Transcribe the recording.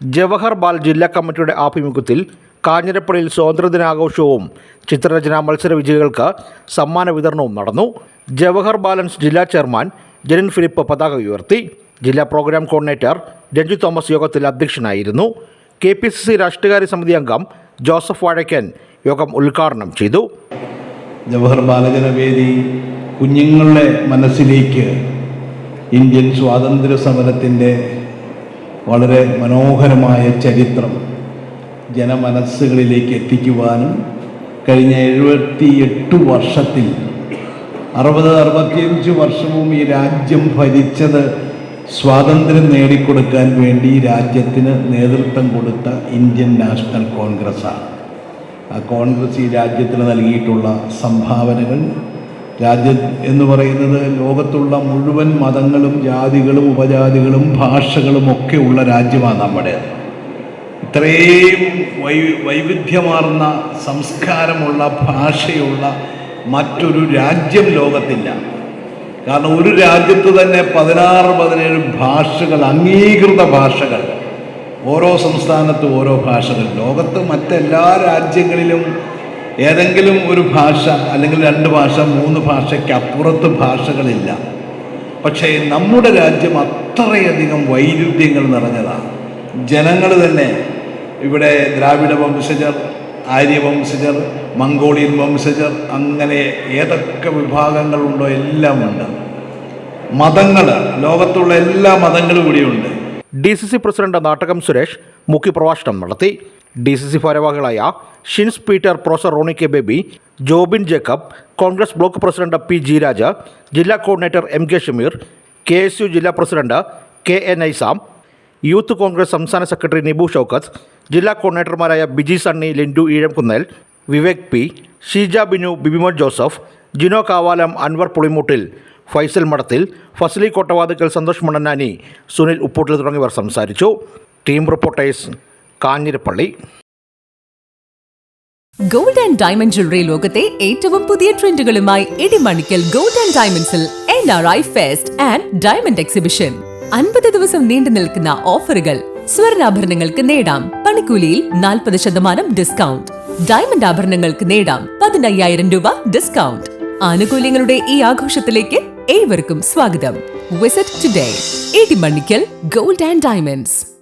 ജവഹർ ബാൽ ജില്ലാ കമ്മിറ്റിയുടെ ആഭിമുഖ്യത്തിൽ കാഞ്ഞിരപ്പള്ളിയിൽ സ്വാതന്ത്ര്യദിനാഘോഷവും ചിത്രരചനാ മത്സര വിജയികൾക്ക് സമ്മാന വിതരണവും നടന്നു. ജവഹർ ബാലൻസ് ജില്ലാ ചെയർമാൻ ജനിൻ ഫിലിപ്പ് പതാക ഉയർത്തി. ജില്ലാ പ്രോഗ്രാം കോർഡിനേറ്റർ രഞ്ജു തോമസ് യോഗത്തിൽ അധ്യക്ഷനായിരുന്നു. കെ പി സി സി രാഷ്ട്രീയകാര്യ സമിതി അംഗം ജോസഫ് വാഴയ്ക്കൻ യോഗം ഉദ്ഘാടനം ചെയ്തു. ജവഹർ ബാലജനവേദി കുഞ്ഞുങ്ങളുടെ മനസ്സിലേക്ക് ഇന്ത്യൻ സ്വാതന്ത്ര്യ സമരത്തിന്റെ വളരെ മനോഹരമായ ചരിത്രം ജനമനസ്സുകളിലേക്ക് എത്തിക്കുവാനും കഴിഞ്ഞ എഴുപത്തി എട്ട് വർഷത്തിൽ അറുപത് അറുപത്തിയഞ്ച് വർഷവും ഈ രാജ്യം ഭരിച്ചത് സ്വാതന്ത്ര്യം നേടിക്കൊടുക്കാൻ വേണ്ടി രാജ്യത്തിന് നേതൃത്വം കൊടുത്ത ഇന്ത്യൻ നാഷണൽ കോൺഗ്രസ്സാണ്. ആ കോൺഗ്രസ് ഈ രാജ്യത്തിന് നൽകിയിട്ടുള്ള സംഭാവനകൾ രാജ്യം എന്ന് പറയുന്നത് ലോകത്തുള്ള മുഴുവൻ മതങ്ങളും ജാതികളും ഉപജാതികളും ഭാഷകളും ഒക്കെ ഉള്ള രാജ്യമാണ് നമ്മുടെ. ഇത്രയും വൈ വൈവിധ്യമാർന്ന സംസ്കാരമുള്ള ഭാഷയുള്ള മറ്റൊരു രാജ്യം ലോകത്തില്ല. കാരണം ഒരു രാജ്യത്ത് തന്നെ പതിനാറ് പതിനേഴ് ഭാഷകൾ അംഗീകൃത ഭാഷകൾ ഓരോ സംസ്ഥാനത്തും ഓരോ ഭാഷകൾ. ലോകത്ത് മറ്റെല്ലാ രാജ്യങ്ങളിലും ഏതെങ്കിലും ഒരു ഭാഷ അല്ലെങ്കിൽ രണ്ട് ഭാഷ മൂന്ന് ഭാഷയ്ക്ക് അപ്പുറത്ത് ഭാഷകളില്ല. പക്ഷേ നമ്മുടെ രാജ്യം അത്രയധികം വൈരുദ്ധ്യങ്ങൾ നിറഞ്ഞതാണ്. ജനങ്ങൾ തന്നെ ഇവിടെ ദ്രാവിഡ വംശജർ ആര്യവംശജർ മംഗോളിയൻ വംശജർ അങ്ങനെ ഏതൊക്കെ വിഭാഗങ്ങളുണ്ടോ എല്ലാം ഉണ്ട്. മതങ്ങൾ ലോകത്തുള്ള എല്ലാ മതങ്ങളും ഇവിടെയുണ്ട്. D C C president Nattakam Suresh മുഖ്യപ്രഭാഷണം നടത്തി. ഡി സി സി ഭാരവാഹികളായ Shins Peter professor Roni K Baby Jobin Jacob Congress block president P G Raja ജില്ലാ coordinator M K Shameer K S U ജില്ലാ president K N Aisam youth Congress സംസ്ഥാന secretary Nibu Shoukath ജില്ലാ കോർഡിനേറ്റർമാരായ Biji Sunny Lindu Eezhamkunnel Vivek P Sheeja Binu Bibimon Joseph Jino Kavalam Anwar Pulimoottil Faisal Madathil Fasali Kottavathukkal Santhosh മണ്ണനാനി Sunil Upputtil തുടങ്ങിയവർ സംസാരിച്ചു. Team reporters Kanjirappally. Gold and diamond jewellery ലോകത്തെ ഏറ്റവും പുതിയ ട്രെൻഡുകളുമായി ഇടിമണിക്കൽ ഗോൾഡ് ആൻഡ് ഡയമണ്ട്സിൽ N R I fest and diamond exhibition അൻപത് ദിവസം നീണ്ടു നിൽക്കുന്ന ഓഫറുകൾ സ്വർണാഭരണങ്ങൾക്ക് നേടാം. പണിക്കൂലിയിൽ നാൽപ്പത് ശതമാനം ഡിസ്കൗണ്ട് ഡയമണ്ട് ആഭരണങ്ങൾക്ക് നേടാം പതിനയ്യായിരം രൂപ ഡിസ്കൗണ്ട് ആനുകൂല്യങ്ങളുടെ ഈ ആഘോഷത്തിലേക്ക് ഏവർക്കും സ്വാഗതം. Visit today Idimannickal gold and diamonds.